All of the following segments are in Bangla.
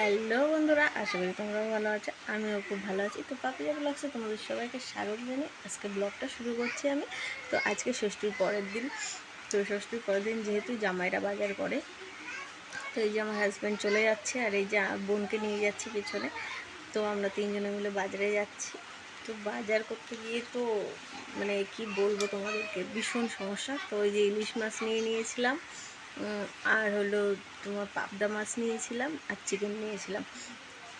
হ্যালো বন্ধুরা, আশা করি তোমরাও ভালো আছো, আমিও খুব ভালো আছি। তো পাপিয়া ব্লগসে তোমাদের সবাইকে স্বাগত জানিয়ে আজকে ব্লগটা শুরু করছি আমি। তো আজকে ষষ্ঠীর পরের দিন, তো ষষ্ঠীর পরের দিন যেহেতু জামাইরা বাজার করে, তো এই যে আমার হাজব্যান্ড চলে যাচ্ছে আর এই যে বোনকে নিয়ে যাচ্ছি পিছনে, তো আমরা তিনজনে মিলে বাজারে যাচ্ছি। তো বাজার করতে গিয়ে তো মানে কি বলব তোমাদেরকে, ভীষণ সমস্যা। তো ওই যে ইলিশ মাছ নিয়ে নিয়েছিলাম আর হলো তোমার পাবদা মাছ নিয়েছিলাম আর চিকেন নিয়েছিলাম।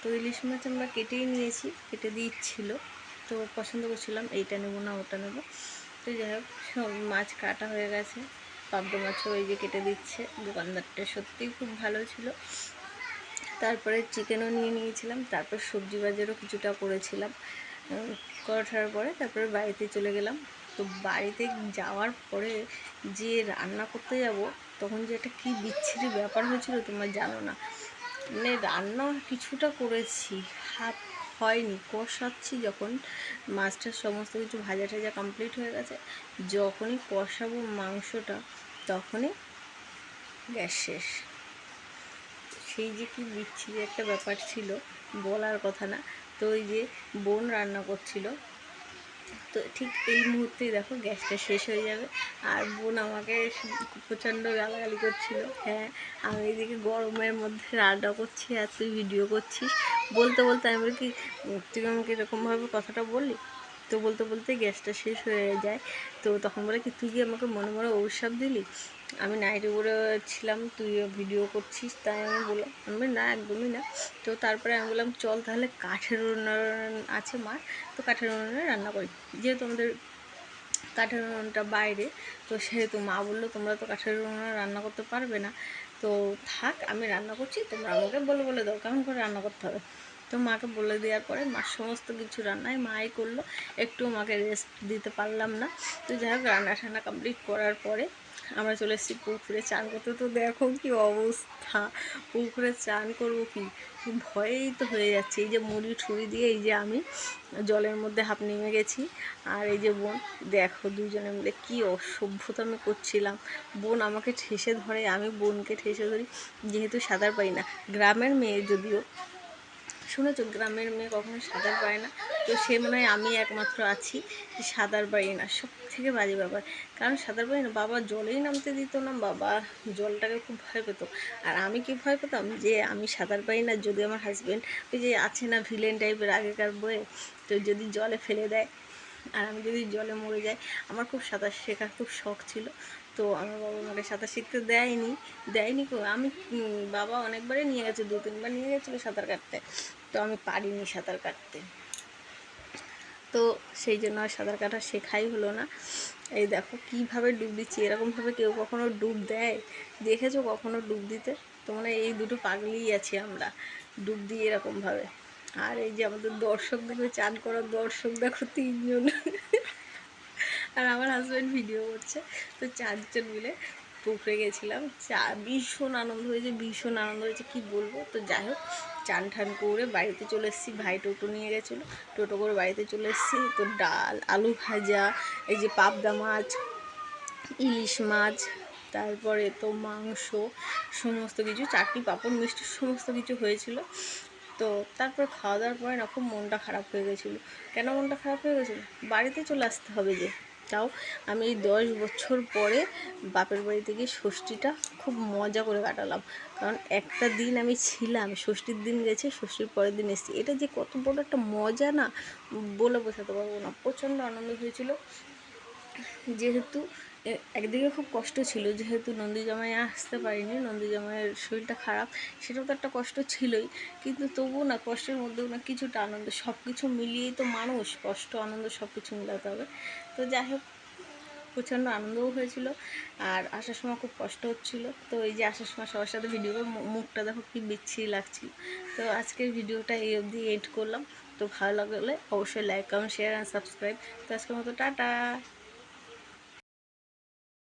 তো ইলিশ মাছ আমরা কেটেই নিয়েছি, কেটে দিচ্ছিল। তো পছন্দ করছিলাম, এইটা নেব না, ওটা নেব। তো যাই হোক, সব মাছ কাটা হয়ে গেছে। পাবদা মাছও ওই যে কেটে দিচ্ছে, দোকানদারটা সত্যিই খুব ভালো ছিল। তারপরে চিকেনও নিয়ে নিয়েছিলাম, তারপর সবজি বাজারও কিছুটা করেছিলাম। করার পরে তারপরে বাড়িতে চলে গেলাম। তো বাড়িতে যাওয়ার পরে যে রান্না করতে যাব তখন যে একটা কী বিচ্ছিরি ব্যাপার হয়েছিল তোমরা জানো না। মানে রান্না কিছুটা করেছি হাফ হয়নি, কষাচ্ছি যখন। মাছটার সমস্ত কিছু ভাজা টাজা কমপ্লিট হয়ে গেছে। যখনই কষাবো মাংসটা, তখনই গ্যাস শেষ। সেই যে কি বিচ্ছিরি একটা ব্যাপার ছিল, বলার কথা না। তো ওই যে বোন রান্না করছিল তো ঠিক এই মুহূর্তেই দেখো গ্যাসটা শেষ হয়ে যাবে। আর বোন আমাকে প্রচণ্ড গালাগালি করছিল। হ্যাঁ আমি এদিকে গরমের মধ্যে রান্না করছি, আর তুই ভিডিও করছিস। বলতে বলতে আমি বলি কি তুই আমাকে এরকমভাবে কথাটা বললি? তো বলতে বলতে গ্যাসটা শেষ হয়ে যায়। তো তখন বলে কি, তুই আমাকে মনে মনে অভিশাপ দিলি? আমি নাইটে করে ছিলাম তুইও ভিডিও করছিস, তাই আমি বললাম, আমি না, একদমই না। তো তারপরে আমি বললাম, চল তাহলে কাঠের উনুন আছে মার। তো কাঠের উনুনে রান্না করি। যেহেতু আমাদের কাঠের উনুনটা বাইরে, তো সেহেতু মা বলল, তোমরা তো কাঠের উনুনে রান্না করতে পারবে না। তো থাক, আমি রান্না করছি, তোমরা আমাকে বলে বলে দাও, কেমন করে রান্না করতে হবে? তো মাকে বলে দেওয়ার পরে মা সমস্ত কিছু রান্নায় মাই করল। একটু মাকে রেস্ট দিতে পারলাম না। তো যাই হোক, রান্না টান্না কমপ্লিট করার পরে আমরা চলে এসেছি পুকুরে চান করতে। তো দেখো কি অবস্থা, পুকুরে চান করব কি? ভয়েই তো হয়ে যাচ্ছে। এই যে মুড়ি ঠুড়ি দিয়ে এই যে আমি জলের মধ্যে হাফ নেমে গেছি। আর এই যে বোন, দেখো দুজনে মিলে কি অসভ্যতা আমি করছিলাম। বোন আমাকে ঠেসে ধরে, আমি বোনকে ঠেসে ধরি। যেহেতু সাঁতার পাই না, গ্রামের মেয়ে যদিও শুনেছো, গ্রামের মেয়ে কখনো সাঁতার পায় না। তো সে মনে হয় আমি একমাত্র আছি যে সাঁতার পারি না। সব থেকে বাজে ব্যাপার। কারণ সাঁতার পারি না, বাবা জলেই নামতে দিত না, বাবা জলটাকে খুব ভয় পেত। আর আমি কি ভয় পেতাম? যে আমি সাঁতার পাই না, যদি আমার হাজব্যান্ড ওই যে আছে না ভিলেন টাইপের আগেকার বইয়ে, তো যদি জলে ফেলে দেয় আর আমি যদি জলে মরে যাই, আমার খুব সাঁতার শেখার খুব শখ ছিল। তো আমার বাবা আমাকে সাঁতার শিখতে দেয়নি দেয়নি আমি বাবা অনেকবারই নিয়ে গেছে, দু তিনবার নিয়ে গেছিল সাঁতার কাটতে। তো আমি পারিনি সাঁতার কাটতে। তো সেই জন্য আর সাঁতার কাটা শেখাই হলো না। এই দেখো কীভাবে ডুব দিচ্ছি এরকমভাবে কেউ কখনো ডুব দেয়? দেখেছ কখনো ডুব দিতে? তো মানে এই দুটো পাগলিই আছি আমরা, ডুব দিই এরকমভাবে আর এই যে আমাদের দর্শক দেখবে, চান করার দর্শক দেখো তিনজন। আর আমার হাজব্যান্ড ভিডিও করছে। তো চারজন মিলে পুকুরে গেছিলাম। চা, ভীষণ আনন্দ হয়েছে, ভীষণ আনন্দ হয়েছে, কি বলব? তো যাই হোক, চান ঠান করে বাড়িতে চলে এসেছি। ভাই টোটো নিয়ে গেছিল। টোটো করে বাড়িতে চলে এসেছি। তো ডাল, আলু ভাজা, এই যে পাবদা মাছ, ইলিশ মাছ, তারপরে তো মাংস, সমস্ত কিছু, চাটনি, পাঁপড়, মিষ্টি, সমস্ত কিছু হয়েছিল। তো তারপর খাওয়া দাওয়ার পরে না খুব মনটা খারাপ হয়ে গেছিল। কেন মনটা খারাপ হয়ে গেছিল? বাড়িতে চলে আসতে হবে যে। তাও আমি এই দশ বছর পরে বাপের বাড়িতে গিয়ে ষষ্ঠীটা খুব মজা করে কাটালাম। কারণ একটা দিন আমি ছিলাম, ষষ্ঠীর দিন গেছে, ষষ্ঠীর পরের দিন এসেছি। এটা যে কত বড় একটা মজা না, বলে বোঝাতে পারব না। প্রচণ্ড আনন্দ হয়েছিল। যেহেতু একদিকে খুব কষ্ট ছিল, যেহেতু নন্দী জামাই আসতে পারিনি নন্দী জামাইয়ের শরীরটা খারাপ, সেটাও তো একটা কষ্ট ছিলই, কিন্তু তবুও না কষ্টের মধ্যেও না কিছুটা আনন্দ সব কিছু মিলিয়েই তো মানুষ, কষ্ট, আনন্দ সব কিছু মিলাতে হবে। তো যাই হোক, প্রচণ্ড আনন্দও হয়েছিল আর আসার সময় খুব কষ্ট হচ্ছিল। তো এই যে আসার সময় সবার সাথে ভিডিও মুখটা দেখো কি বিচ্ছিরি লাগছিল। তো আজকের ভিডিওটা এই অবধি এড করলাম। তো ভালো লাগলে অবশ্যই like comment share and subscribe তো আজকের মতো টাটা।